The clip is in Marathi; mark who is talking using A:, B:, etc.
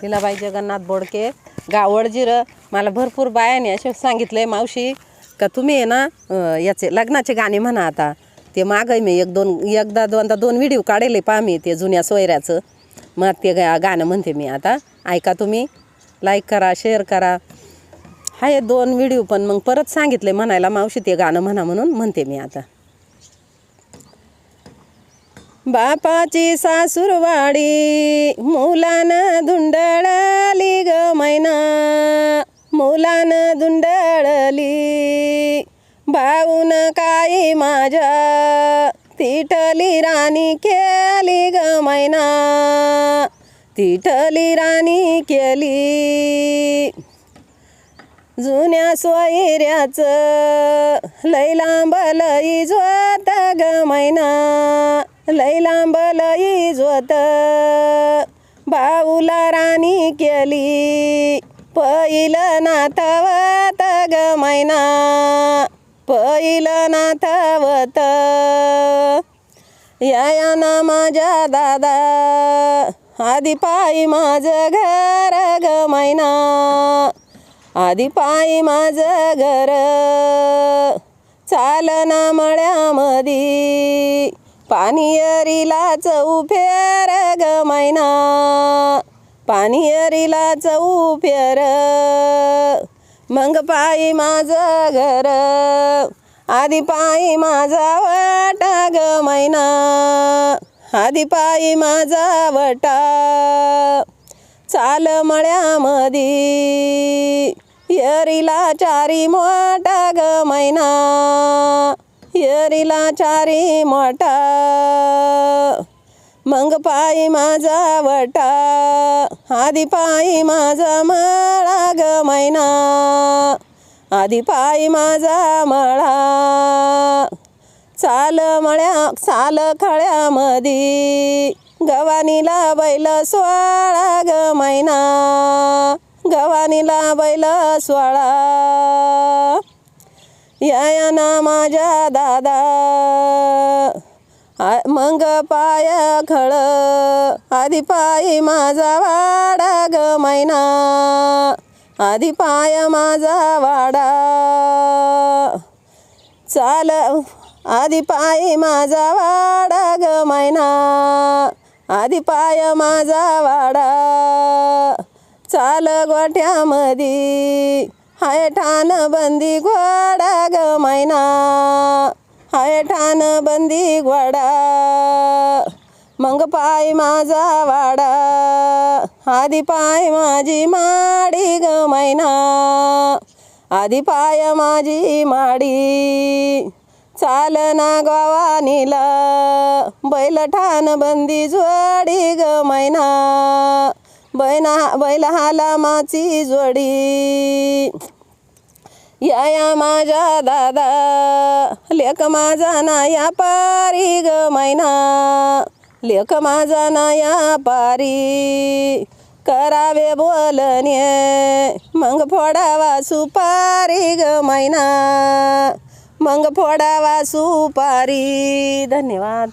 A: तिलाबाई जगन्नाथ बोडके गावडजिरं मला भरपूर बायाने असे सांगितले मावशी का तुम्ही आहे ना याचे लग्नाचे गाणे म्हणा आता. ते मागं मी एक दोन एकदा दोनदा दोन व्हिडिओ काढले पहा मी ते जुन्या सोयऱ्याचं. मग ते गा गाणं म्हणते मी आता. ऐका तुम्ही लाईक करा शेअर करा. हाय दोन व्हिडिओ पण मग परत सांगितले म्हणायला मावशी ते गाणं म्हणा म्हणून म्हणते मी आता. बापाची सासूरवाडी मुलानं धुंडळली ग मैना. मुलानं धुंडळली. भाऊन काही माझ्या तिठली राणी केली ग मैना. तिठली राणी केली. जुन्या सोयऱ्याचं लई लांब लई जोत ग मैना. लय लांब लई जोत भाऊला राणी केली. पहिलं नाथवत ग मैना पहिलं नाथवत. या ना माझ्या दादा आधी पायी माझं घर ग मैना आधी पायी माझं घर. चालना मळ्यामधी पाणीयरीला चौफेर ग मैना. पाणीयरीला चौफेर मग पायी माझं घर. आधी पायी माझा वाटा ग मैना. आधी पायी माझा वटा. चाल मळ्यामधी. यरीला चारी मोठा ग मैना. यरीला चारी मोठा. मग पायी माझा वटा. आधी पायी माझा मळा ग मैना. आधी पायी माझा मळा. चाल मळ्या चाल खळ्यामधी गवानीला बैल सोळा ग मैना. गवानीला बैल सोळा. या ना माझ्या दादा. आ- मग पाय खळ. आधी पायी माझा वाडा ग मैना. आधी पाय माझा वाडा. चाल आधी पायी माझा वाडा ग मैना. आधी पाय माझा वाडा. चाल गोठ्यामधी. हाय ठाण बंदी घोडा ग मैना. हाय ठाण बंदी घोडा. मग पाय माझा वाडा. आधी पाय माझी माडी ग मैना. आधी पाय माझी माडी. चालना गवानीला बैल ठाण बंदी जोडी ग मैना. बैना बैलहाला माची जोडी. या या माझ्या दादा लेख माझा ना या पारी ग मैना. लेख माझा ना या पारी करावे बोलणे. मग फोडावा सुपारी ग मैना. मग फोडावा सुपारी. धन्यवाद.